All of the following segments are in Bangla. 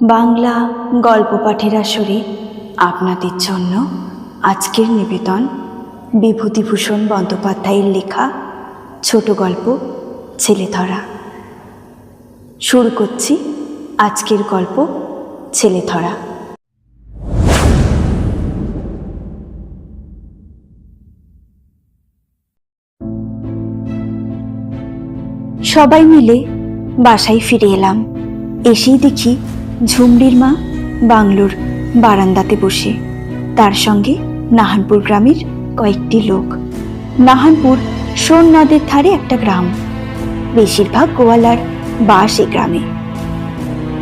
বাংলা গল্প পাঠের আসরে আপনাদের জন্য আজকের নিবেদন বিভূতিভূষণ বন্দ্যোপাধ্যায়ের লেখা ছোট গল্প ছেলে ধরা শুরু করছি আজকের গল্প ছেলে ধরা সবাই মিলে বাসায় ফিরে এলাম। এসেই দেখি ঝুমরির মা বাংলোর বারান্দাতে বসে। তার সঙ্গে নাহানপুর গ্রামের কয়েকটি লোক। নাহানপুর সোন নদের ধারে একটা গ্রাম। বেশিরভাগ গোয়ালার বাস এ গ্রামে।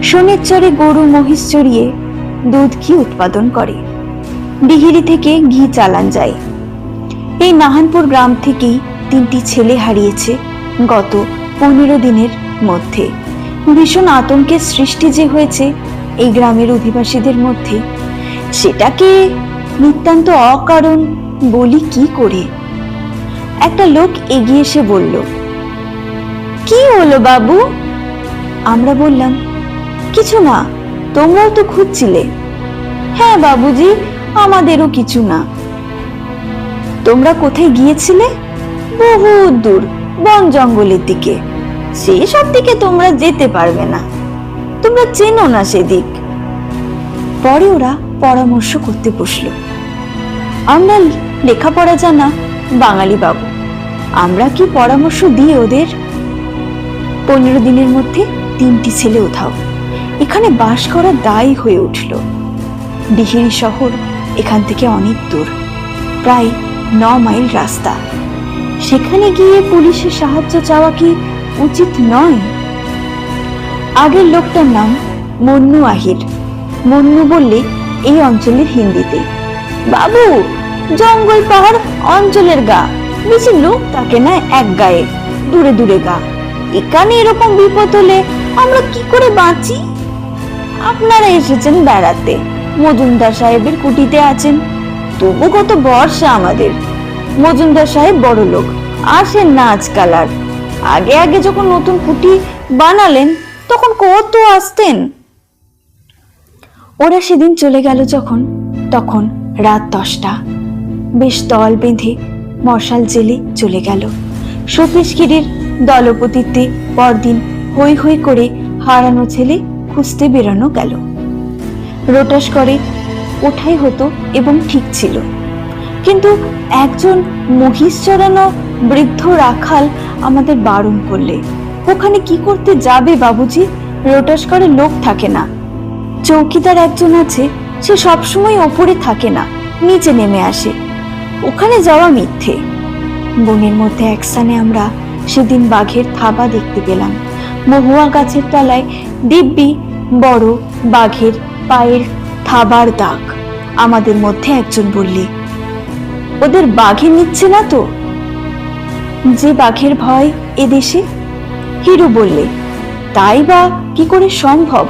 সোনের চরে গরু, মহিষ চড়িয়ে দুধ, ঘি উৎপাদন করে। ডিহিরি থেকে ঘি চালান যায়। এই নাহানপুর গ্রাম থেকেই তিনটি ছেলে হারিয়েছে গত পনেরো দিনের মধ্যে। ভীষণ আতঙ্কের সৃষ্টি যে হয়েছে এই গ্রামের অধিবাসীদের মধ্যে সেটাকে নিতান্ত অকারণ বলি কি করে? একটা লোক এগিয়ে এসে বলল, কি হলো বাবু? আমরা বললাম, কিছু না, তোমরাও তো খুঁজছিলে। হ্যাঁ বাবুজি, আমাদেরও কিছু না। তোমরা কোথায় গিয়েছিলে? বহু দূর, বন জঙ্গলের দিকে। সেসব দিকে তোমরা যেতে পারবে না। তোমরা চেনো না সেদিক। পরে ওরা পরামর্শ করতে বসল। আমরা লেখাপড়া জানা বাঙালি বাবু, আমরা কি পরামর্শ দিই ওদের? পনেরো দিনের মধ্যে তিনটি ছেলে উধাও এখানে বাস করা দায়ী হয়ে উঠল। ডিহিরি শহর এখান থেকে অনেক দূর, প্রায় ন মাইল রাস্তা। সেখানে গিয়ে পুলিশের সাহায্য চাওয়া কি উচিত নয়। আগের লোকটার নাম মন্নু আহির। মন্নু বললে, এই অঞ্চলের হিন্দিতে। বাবু, জঙ্গল পাহাড় অঞ্চলের গা। বেশি লোক থাকে না এক গায়ে, দূরে দূরে গা। এখানে এরকম বিপদ হলে আমরা কি করে বাঁচি? আপনারা এসেছেন বেড়াতে। মজুমদার সাহেবের কুটিতে আছেন। তবু কত বর্ষা আমাদের। মজুমদার সাহেব বড় লোক আসেন না আজকাল আর। আগে আগে যখন নতুন কুটি বানালেন, তখন কত আসতেন। ওরা সেদিন চলে গেল যখন, তখন রাত দশটা। বেশ দল বেঁধে মশাল জেলে চলে গেল। সতীশগিরির দলপতিতে পরদিন হই হই করে হারানো ছেলে খুঁজতে বেরোনো গেল। রোটাস করে ওঠাই হতো এবং ঠিক ছিল। কিন্তু একজন মহিষ চড়ানো বৃদ্ধ রাখাল আমাদের বারণ করলে। ওখানে কি করতে যাবে বাবুজি? করে লোক থাকে না। চৌকিদার একজন আছে, সে সবসময় ওপরে থাকে না, নিচে নেমে আসে। ওখানে যাওয়া মিথ্যে। বনের মধ্যে এক স্থানে আমরা সেদিন বাঘের থাবা দেখতে পেলাম। মহুয়া গাছের তলায় দিব্যি বড় বাঘের পায়ের থাবার দাগ। আমাদের মধ্যে একজন বললে, ওদের বাঘে নিচ্ছে না তো? যে বাঘের ভয় এদেশে? হিরু বললে, তাই বা কি করে সম্ভব?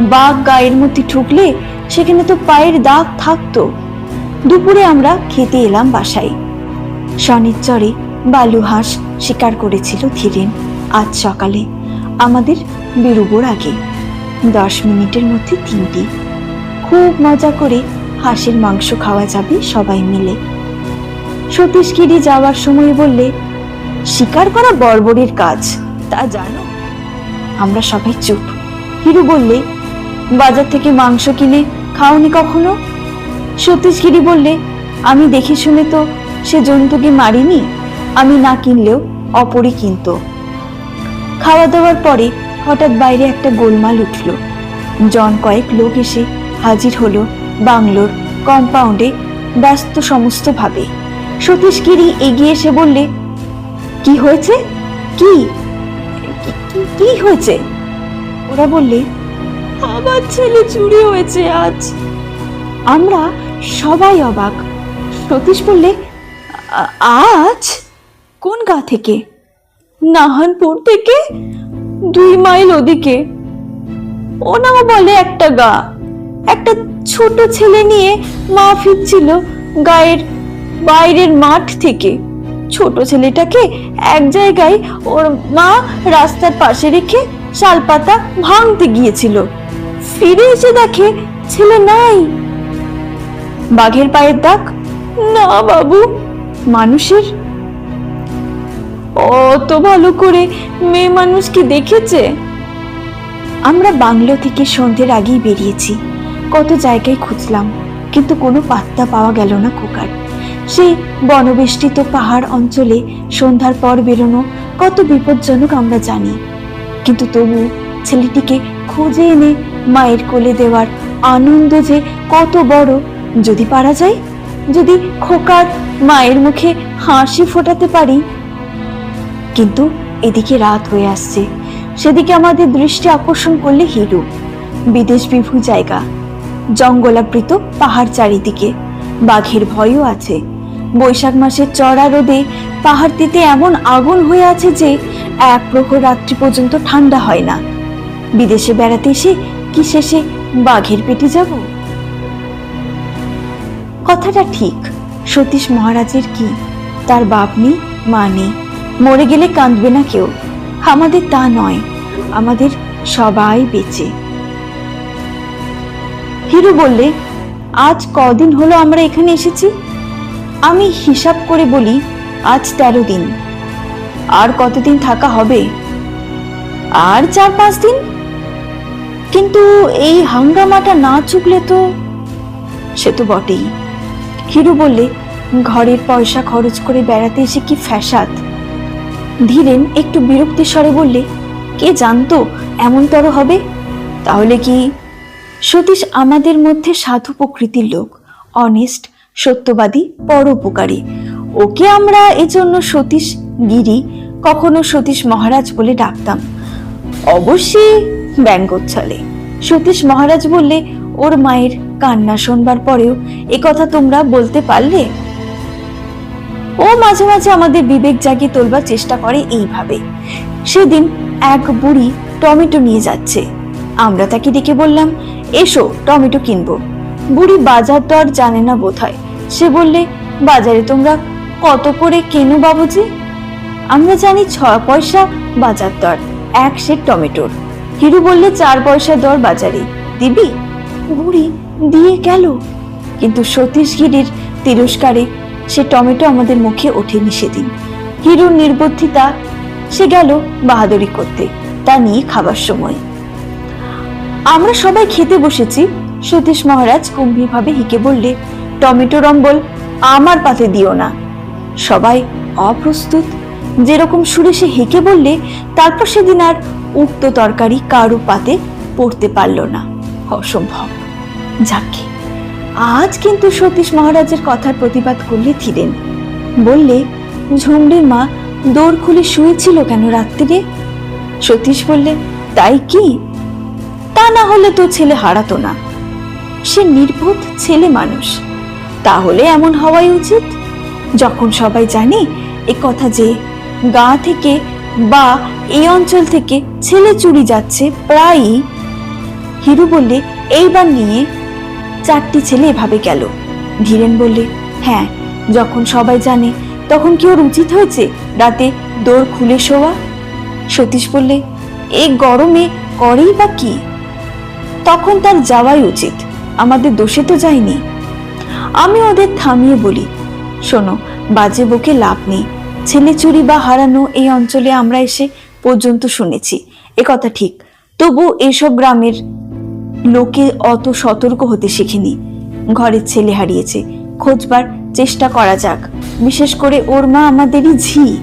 বাঘ গায়ের মধ্যে ঠুকলে সেখানে তো পায়ের দাগ থাকতো। দুপুরে আমরা খেতে এলাম বাসায়। শনিচ্চরে বালু হাঁস শিকার করেছিল ধীরেন। আজ সকালে আমাদের বেরোবোর আগে, দশ মিনিটের মধ্যে তিনটি। খুব মজা করে হাঁসের মাংস খাওয়া যাবে সবাই মিলে। সতীশগিরি যাওয়ার সময় বললে শিকার করা বর্বরের কাজ। তা জানো, আমরা সবাই চুপ। হিরু বললে, বাজার থেকে মাংস কিনে খাওনি কখনো? সতীশগিরি বললে, আমি দেখে শুনে তো সে জন্তুকে মারিনি, আমি না কিনলেও অপরই কিনত। খাওয়া দাওয়ার পরে হঠাৎ বাইরে একটা গোলমাল উঠল। জন কয়েক লোক এসে হাজির হলো বাংলোর কম্পাউন্ডে ব্যস্ত সমস্ত ভাবে। সতীশগিরি এগিয়ে এসে বললে কি হয়েছে? কি? কি- হয়েছে? ওরা বললে, আমার ছেলে চুরি হয়েছে আজ। আমরা সবাই অবাক। সতীশ বললে আজ? কোন গা থেকে? নাহানপুর থেকে, দুই মাইল ওদিকে। ও নাম বলে, একটা গা। একটা ছোট ছেলে নিয়ে মা ফিরছিল গায়ের বাইরের মাঠ থেকে। ছোট ছেলেটাকে এক জায়গায় ওর মা রাস্তার পাশে রেখে শালপাতা ভাঙতে গিয়েছিল। ফিরে এসে দেখে ছেলে নাই। বাঘের পায়ের দাগ? না বাবু, মানুষের। অত ভালো করে মেয়ে মানুষ কি দেখেছে। আমরা বাংলো থেকে সন্ধ্যের আগেই বেরিয়েছি। কত জায়গায় খুঁজলাম, কিন্তু কোনো পাত্তা পাওয়া গেল না খোকার। সেই বনবেষ্টিত পাহাড় অঞ্চলে সন্ধ্যার পর বেরোনো কত বিপজ্জনক আমরা জানি। কিন্তু তবু ছেলেটিকে খুঁজে এনে মায়ের কোলে দেওয়ার আনন্দ যে কত বড়, যদি পারা যায়, যদি খোকার মায়ের মুখে হাসি ফোটাতে পারি। কিন্তু এদিকে রাত হয়ে আসছে, সেদিকে আমাদের দৃষ্টি আকর্ষণ করলে হিরু। বিদেশ বিভু জায়গা, জঙ্গলাবৃত পাহাড় চারিদিকে, বাঘের ভয়ও আছে। বৈশাখ মাসের চড়া রোদে পাহাড়টিতে এমন আগুন হয়ে আছে যে এক প্রহর রাত্রি পর্যন্ত ঠান্ডা হয় না। বিদেশে বেড়াতে এসে কি শেষে বাঘের পেটে যাব? কথাটা ঠিক। সতীশ মহারাজের কি? তার বাপ নেই, মা নেই। মরে গেলে কাঁদবে না কেউ। আমাদের তা নয়। আমাদের সবাই বেঁচে। হিরু বললে, আজ কদিন হলো আমরা এখানে এসেছি? আমি হিসাব করে বলি, আজ তেরো দিন। আর কতদিন থাকা হবে? আর চার পাঁচ দিন? কিন্তু এই হাঙ্গামাটা না চুকলে তো সে তো বটেই। হিরু বললে, ঘরের পয়সা খরচ করে বেড়াতে এসে কি ফ্যাসাদ? ধীরেন একটু বিরক্তি স্বরে বললে, কে জানতো এমনতর হবে? তাহলে কি সতীশ আমাদের মধ্যে সাধু প্রকৃতির লোক অনেস্ট সত্যবাদী, পরোপকারী। ওকে আমরা এজন্য সতীশ গিরি, কখনো সতীশ মহারাজ বলে ডাকতাম। অবশ্যই ব্যঙ্গোচ্ছলে। সতীশ মহারাজ বললে, ওর মায়ের কান্না শোনবার পরেও এ কথা তোমরা বলতে পারলে? ও মাঝে মাঝে আমাদের বিবেক জাগিয়ে তোলবার চেষ্টা করে এইভাবে। সেদিন এক বুড়ি টমেটো নিয়ে যাচ্ছে। আমরা তাকে ডেকে বললাম, এসো, টমেটো কিনবো। বুড়ি বাজার দর জানে না বোধহয়। সে বললে, বাজারে তোমরা কত করে কেনো বাবুজি? আমরা জানি ছ পয়সা বাজার দর, এক সেট টমেটোর। হিরু বললে, চার পয়সা দর বাজারে, দিবি? বুড়ি, দিয়ে গেল। কিন্তু সতীশ গিরির তিরস্কারে সে টমেটো আমাদের মুখে ওঠেনি সেদিন। হিরুর নির্বুদ্ধিতা, সে গেল বাহাদুরি করতে, তা নিয়ে খাবার সময়। আমরা সবাই খেতে বসেছি সতীশ মহারাজ গম্ভীরভাবে হিকে বললে, টমেটো রম্বল আমার পাতে দিও না। সবাই অপ্রস্তুত। যেরকম সুরে সে হেঁকে বললে, তারপর সেদিন আর উক্ত তরকারি কারও পাতে পড়তে পারল না। অসম্ভব। যাকে, আজ কিন্তু সতীশ মহারাজের কথার প্রতিবাদ করলে থিরেন বললে ঝুমড়ির মা দৌড় খুলে শুয়েছিল কেন রাত্রিরে? সতীশ বললে, তাই কি? তা না হলে তো ছেলে হারাতো না। সে নির্বোধ ছেলে মানুষ। তাহলে এমন হওয়াই উচিত? যখন সবাই জানে এ কথা যে গা থেকে বা এই অঞ্চল থেকে ছেলে চুরি যাচ্ছে, প্রায়ই হিরু বললে, এইবার নিয়ে চারটি ছেলে এভাবে গেল। ধীরেন বললে হ্যাঁ যখন সবাই জানে, তখন কি ওর উচিত হয়েছে রাতে দোর খুলে শোয়া? সতীশ বললে এই গরমে করেই বা কি? তখন তার যাওয়াই উচিত। আমাদের দোষে তো যায়নি। আমি ওদের থামিয়ে বলি, শোনো, বাজে বকে লাভ নেই। ছেলে চুরি বা হারানো এই অঞ্চলে আমরা এসে পর্যন্ত শুনেছি। এ কথা ঠিক। তবু এসব গ্রামের লোকে অত সতর্ক হতে শিখিনি। ঘরের ছেলে হারিয়েছে। খোঁজবার চেষ্টা করা যাক। বিশেষ করে ওর মা আমাদেরই ঝি।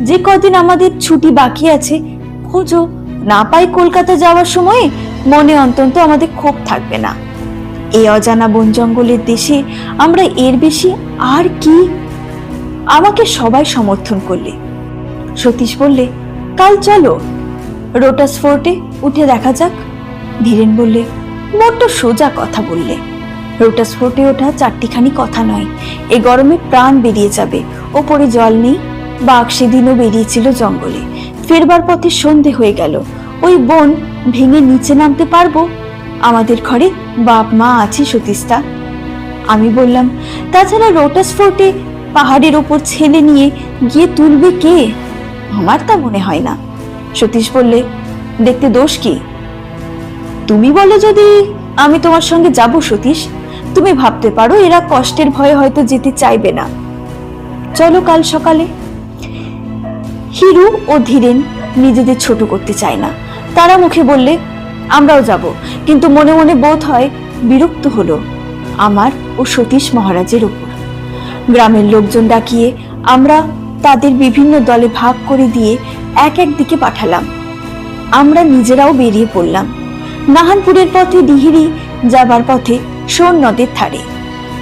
যে কদিন আমাদের ছুটি বাকি আছে, খোঁজো। না পাই কলকাতা যাওয়ার সময়ে মনে অন্তত আমাদের ক্ষোভ থাকবে না। এই অজানা বন জঙ্গলের দেশে আমরা এর বেশি আর কি? আমাকে সবাই সমর্থন করলে। সতীশ বললে, কাল চলো। রোটাস ফোর্টে উঠে দেখা যাক। ধীরেন বললে বড্ড সোজা কথা বললে। রোটাস ফোর্টে ওঠা চারটিখানি কথা নয়। এ গরমে প্রাণ বেরিয়ে যাবে। ওপরে জল নেই, বাঘ সেদিনও বেরিয়েছিল জঙ্গলে। ফেরবার পথে সন্ধে হয়ে গেল। ওই বন ভেঙে নিচে নামতে পারব? আমাদের ঘরে বাপ মা আছে সতীশটা আমি বললাম, তাছাড়া রোটাস ফোর্টে পাহাড়ের ওপর ছেলে নিয়ে গিয়ে তুলবে কে? আমার তা মনে হয় না। সতীশ বললে, দেখতে দোষ কি? তুমি বলো যদি আমি তোমার সঙ্গে যাব সতীশ। তুমি ভাবতে পারো, এরা কষ্টের ভয়ে হয়তো যেতে চাইবে না। চলো কাল সকালে। হিরু ও ধীরেন নিজেদের ছোট করতে চায় না। তারা মুখে বললে আমরাও যাব। কিন্তু মনে মনে বোধ হয় বিরক্ত হলো আমার ও সতীশ মহারাজের ওপর গ্রামের লোকজন ডাকিয়ে আমরা তাদের বিভিন্ন দলে ভাগ করে দিয়ে এক এক দিকে পাঠালাম। আমরা নিজেরাও বেরিয়ে পড়লাম। নাহানপুরের পথে ডিহিরি যাবার পথে সোন নদের ধারে।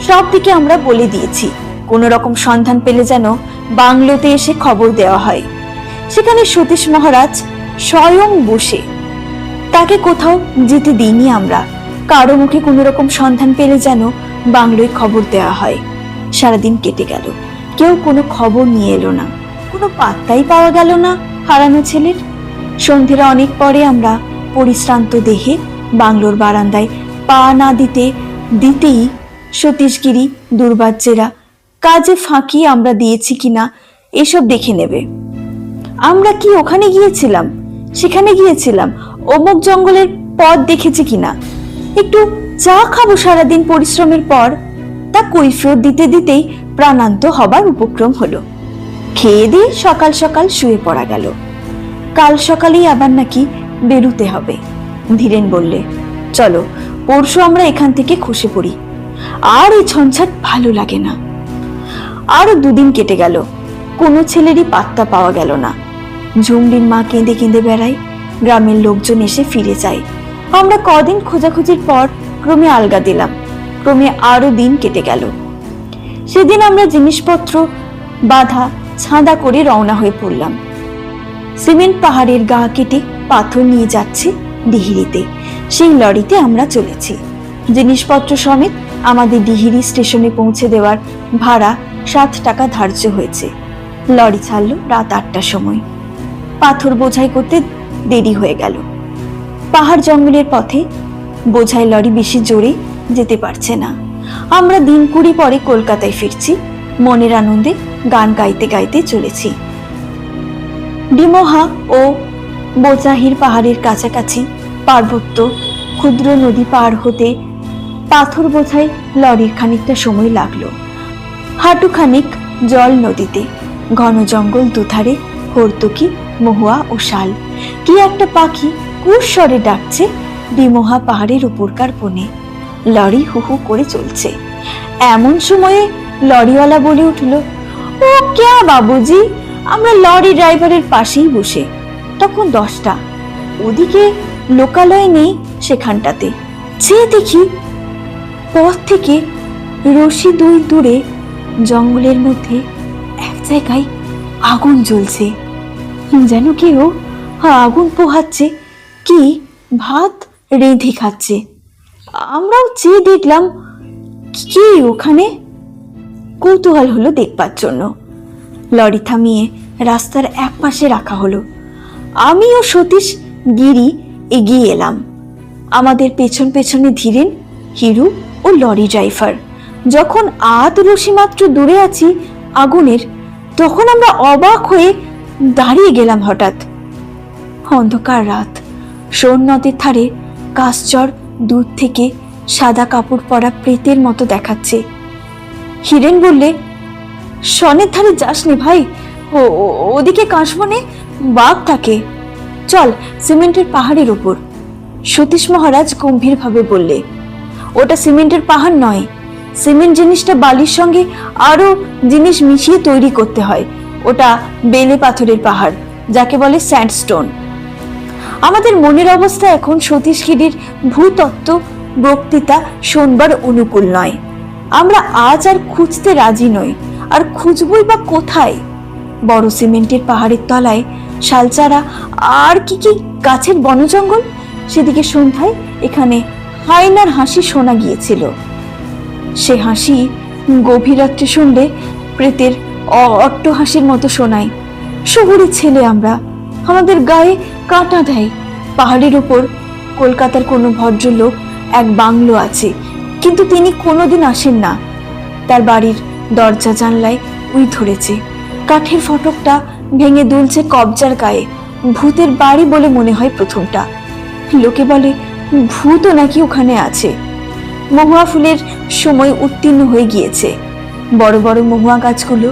সব দিকে আমরা বলে দিয়েছি, কোনো রকম সন্ধান পেলে যেন বাংলোতে এসে খবর দেওয়া হয়। সেখানে সতীশ মহারাজ স্বয়ং বসে তাকে কোথাও যেতে দিইনি আমরা। কারও মুখে কোনো রকম সন্ধান পেলে যেন বাংলোয় খবর দেওয়া হয়। সারাদিন কেটে গেল। কেউ কোনো খবর নিয়ে এলো না। কোনো পাত্তাই পাওয়া গেল না হারানো ছেলের। সন্ধ্যেরা অনেক পরে আমরা পরিশ্রান্ত দেহে বাংলোর বারান্দায় পা না দিতে, দিতেই সতীশগিরি দুর্বাজ্যেরা কাজে ফাঁকি আমরা দিয়েছি কিনা এসব দেখে নেবে। আমরা কি ওখানে গিয়েছিলাম? সেখানে গিয়েছিলাম। অমুক জঙ্গলের পথ দেখেছি কিনা? একটু চা খাব সারাদিন পরিশ্রমের পর। তা কৈফিয়ত দিতে দিতেই প্রাণান্ত হবার উপক্রম হলো। খেয়ে দিয়ে সকাল সকাল শুয়ে পড়া গেল। কাল সকালেই আবার নাকি বেরুতে হবে, ধীরেন বললে। চলো, পরশু আমরা এখান থেকে খসে পড়ি। আর এই ছনছাট ভালো লাগে না। আরও দুদিন কেটে গেল। কোনো ছেলেরই পাত্তা পাওয়া গেল না। ঝুমরির মা কেঁদে কেঁদে বেড়ায়। গ্রামের লোকজন এসে ফিরে যায়। আমরা কদিন খোঁজাখুঁজির পর ক্রমে আলগা দিলাম, ক্রমে আরও দিন কেটে গেল। সেদিন আমরা জিনিসপত্র, বাধা, ছাঁদা করে রওনা হয়ে পড়লাম। সিমেন্ট পাহাড়ের গা কেটে পাথর নিয়ে যাচ্ছে ডিহিরিতে। সেই লরিতে আমরা চলেছি। জিনিসপত্র সমেত আমাদের ডিহিরি স্টেশনে পৌঁছে দেওয়ার ভাড়া সাত টাকা ধার্য হয়েছে। লরি ছাড়লো রাত আটটার সময়। পাথর বোঝাই করতে দেরি হয়ে গেল। পাহাড় জঙ্গলের পথে বোঝাই লরি বেশি জোরে যেতে পারছে না। আমরা দিন কুড়ি পরে কলকাতায় ফিরছি, মনের আনন্দে গান গাইতে গাইতে চলেছি। ডিমোহা ও বোচাহির পাহাড়ের কাছাকাছি পার্বত্য ক্ষুদ্র নদী পার হতে পাথর বোঝাই লরির খানিকটা সময় লাগল। হাঁটু খানিক জল নদীতে ঘন জঙ্গল দুধারে, হর্তকি, মহুয়া ও শাল। কি একটা পাখি কুস্বরে ডাকছে ডিমোহা পাহাড়ের উপরকার কোণে লরি হু হু করে চলছে। এমন সময়ে লরিওয়ালা বলে উঠল, ও ক্যা বাবুজি? আমরা লরি ড্রাইভারের পাশেই বসে। তখন দশটা। ওদিকে লোকালয় নেই সেখানটাতে। চেয়ে দেখি। পথ থেকে রশি দুই দূরে জঙ্গলের মধ্যে এক জায়গায় আগুন জ্বলছে। যেন কেউ আগুন পোহাচ্ছে। কি? ভাত? রেঁধে খাচ্ছে। আমরাও চেয়ে দেখলাম, কি ওখানে? কৌতূহল হলো দেখবার জন্য। লরি থামিয়ে রাস্তার এক পাশে রাখা হলো। আমি ও সতীশ, গিরি এগিয়ে এলাম। আমাদের পেছন পেছনে ধীরেন, হিরু ও লরি ড্রাইভার। যখন আত রশি মাত্র দূরে আছি আগুনের, তখন আমরা অবাক হয়ে দাঁড়িয়ে গেলাম হঠাৎ। অন্ধকার রাত। সোন নদের ধারে কাশচর দূর থেকে সাদা কাপড় পরা প্রেতের মতো দেখাচ্ছে। হিরেন বললে, সনের ধারে যাসনি ভাই? ও, ওদিকে কাশবনে বাঘ থাকে চল, সিমেন্টের পাহাড়ের ওপর। সতীশ মহারাজ গম্ভীরভাবে বললে, ওটা সিমেন্টের পাহাড় নয়। সিমেন্ট জিনিসটা বালির সঙ্গে আরও জিনিস মিশিয়ে তৈরি করতে হয়। ওটা বেলে পাথরের পাহাড়, যাকে বলে স্যান্ডস্টোন। আমাদের মনের অবস্থা এখন সতীশগিরির ভূতত্ত্ব, বক্তৃতা শোনবার অনুকূল নয়। আমরা আজ আর খুঁজতে রাজি নই। আর খুঁজবই বা কোথায়? বড় সিমেন্টের পাহাড়ের তলায় শালচারা আর কি কি গাছের বনজঙ্গল? সেদিকে সন্ধ্যায় এখানে হাইনার হাসি শোনা গিয়েছিল। সে হাসি গভীর রাত্রে শুনলে প্রেতের অট্ট হাসির মতো শোনায়। শহুরের ছেলে আমরা আমাদের গায়ে কাঁটা দেয়। পাহাড়ের উপর কলকাতার কোনো ভদ্রলোক এক বাংলো আছে, কিন্তু তিনি কোনোদিন আসেন না। তার বাড়ির দরজা জানলায় উই ধরেছে। কাঠের ফটকটা ভেঙে দুলছে কবজার গায়ে। ভূতের বাড়ি বলে মনে হয় প্রথমটা। লোকে বলে ভূতও নাকি ওখানে আছে? মহুয়া ফুলের সময় উত্তীর্ণ হয়ে গিয়েছে। বড় বড় মহুয়া গাছগুলো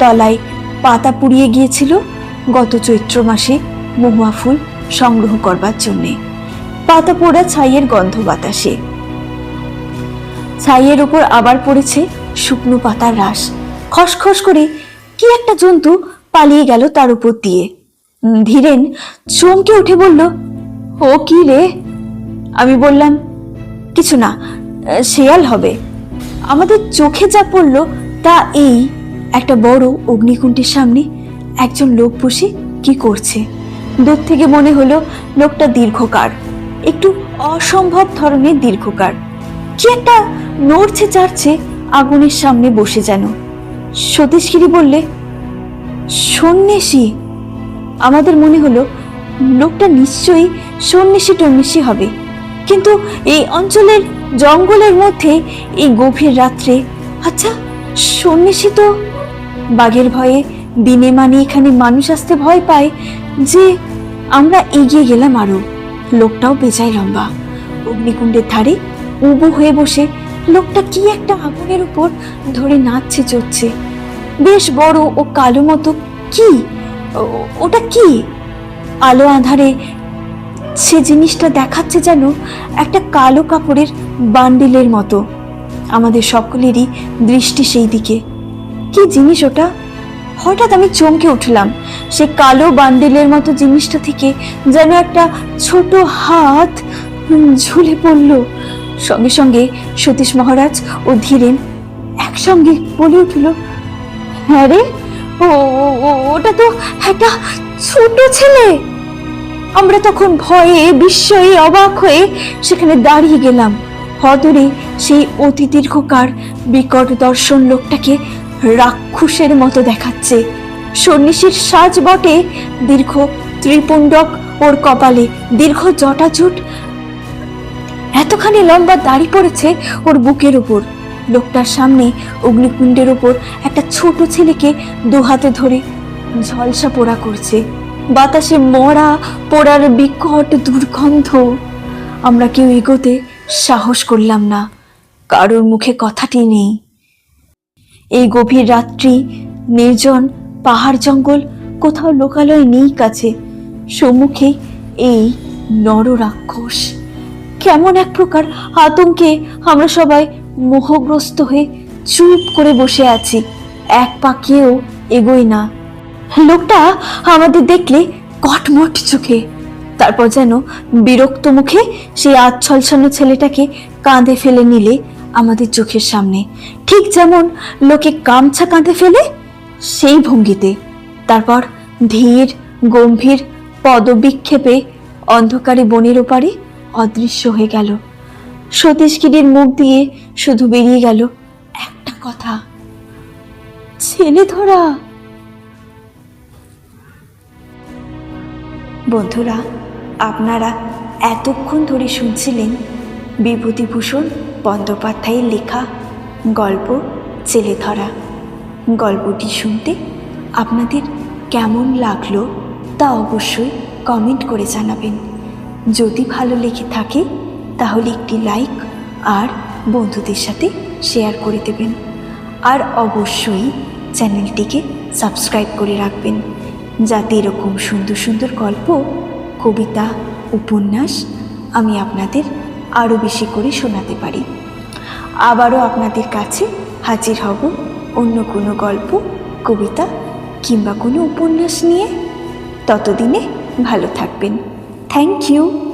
তলায় পাতা পুড়িয়ে গিয়েছিল। গত চৈত্র মাসে মহুয়া ফুল সংগ্রহ করবার জন্যে। পাতা পোড়া ছাইয়ের গন্ধ বাতাসে। ছাইয়ের উপর আবার পড়েছে শুকনো পাতার রাস। খসখস করে কি একটা জন্তু পালিয়ে গেল তার উপর দিয়ে। ধীরেন চমকে উঠে বলল, ও কি রে? আমি বললাম, কিছু না, শেয়াল হবে। আমাদের চোখে যা পড়ল তা এই, একটা বড় অগ্নিকুণ্ডের সামনে একজন লোক বসে কি করছে? দূর থেকে মনে হলো লোকটা দীর্ঘকার, একটু অসম্ভব ধরনের দীর্ঘকার। কি একটা নড়ছে চাড়ছে আগুনের সামনে বসে যেন। সতীশগিরি বললে, সন্ন্যাসী। আমাদের মনে হলো লোকটা নিশ্চয়ই সন্ন্যাসী টন্যাসী হবে। কিন্তু এই অঞ্চলের জঙ্গলের মধ্যে এই গভীর রাত্রে আচ্ছা সন্ন্যাসী তো বাঘের ভয়ে দিনে মানে এখানে মানুষ আসতে ভয় পায় যে আমরা এগিয়ে গেলাম আরও। লোকটাও বেজায় লম্বা। অগ্নিকুণ্ডের ধারে উবু হয়ে বসে লোকটা কি একটা আগুনের উপর ধরে নাচছে, চড়ছে। বেশ বড় ও কালো মতো। কি? ওটা কি? আলো আধারে সে জিনিসটা দেখাচ্ছে যেন একটা কালো কাপড়ের বান্ডিলের মতো। আমাদের সকলেরই দৃষ্টি সেই দিকে। কি জিনিস ওটা? হঠাৎ আমি চমকে উঠলাম। সে কালো বান্ডিলের মতো জিনিসটা থেকে যেন একটা ছোট হাত ঝুলে পড়ল। সঙ্গে সঙ্গে সতীশ মহারাজ ও ধীরেন একসঙ্গে বলে উঠল হ্যাঁ রে, ও ওটা তো একটা ছোট ছেলে। আমরা তখন ভয়ে, বিস্ময়ে অবাক হয়ে সেখানে দাঁড়িয়ে গেলাম। হদরে সেই অতি দীর্ঘকার বিকট দর্শন লোকটাকে রাক্ষসের মতো দেখাচ্ছে। সন্ন্যাসীর সাজ বটে দীর্ঘ ত্রিপুণ্ডক ওর কপালে, দীর্ঘ জটাজুট। এতখানি লম্বা দাড়ি পড়েছে ওর বুকের উপর। লোকটার সামনে অগ্নিকুণ্ডের ওপর একটা ছোট ছেলেকে দু হাতে ধরে ঝলসা পোড়া করছে। বাতাসে মরা পোড়ার বিকট দুর্গন্ধ। আমরা কেউ এগোতে সাহস করলাম না। কারোর মুখে কথাটি নেই। এই গভীর রাত্রি, নির্জন পাহাড় জঙ্গল কোথাও লোকালয় নেই কাছে। সম্মুখে এই নর রাক্ষস কেমন এক প্রকার আতঙ্কে আমরা সবাই মোহগ্রস্ত হয়ে চুপ করে বসে আছি। এক পা কেউ এগোই না। লোকটা আমাদের দেখলে কটমট চোখে। তারপর যেন বিরক্ত মুখে সেই আচ্ছলছানো ছেলেটাকে কাঁধে ফেলে নিলে আমাদের চোখের সামনে। ঠিক যেমন লোকে গামছা কাঁধে ফেলে সেই ভঙ্গিতে। তারপর ধীর, গম্ভীর পদবিক্ষেপে অন্ধকারে বনের ওপারে অদৃশ্য হয়ে গেল। সতীশগিরির মুখ দিয়ে শুধু বেরিয়ে গেল একটা কথা। ছেলে ধরা। বন্ধুরা, আপনারা এতক্ষণ ধরে শুনছিলেন বিভূতিভূষণ বন্দ্যোপাধ্যায়ের লেখা, গল্প, ছেলে ধরা। গল্পটি শুনতে আপনাদের কেমন লাগল তা অবশ্যই কমেন্ট করে জানাবেন। যদি ভালো লেগে থাকে, তাহলে একটি লাইক আর বন্ধুদের সাথে শেয়ার করে দেবেন। আর অবশ্যই চ্যানেলটিকে সাবস্ক্রাইব করে রাখবেন। যাতে এরকম সুন্দর সুন্দর গল্প, কবিতা, উপন্যাস আমি আপনাদের আরও বেশি করে শোনাতে পারি। আবারও আপনাদের কাছে হাজির হব অন্য কোনো গল্প, কবিতা কিংবা কোনো উপন্যাস নিয়ে। ততদিনে ভালো থাকবেন। Thank you.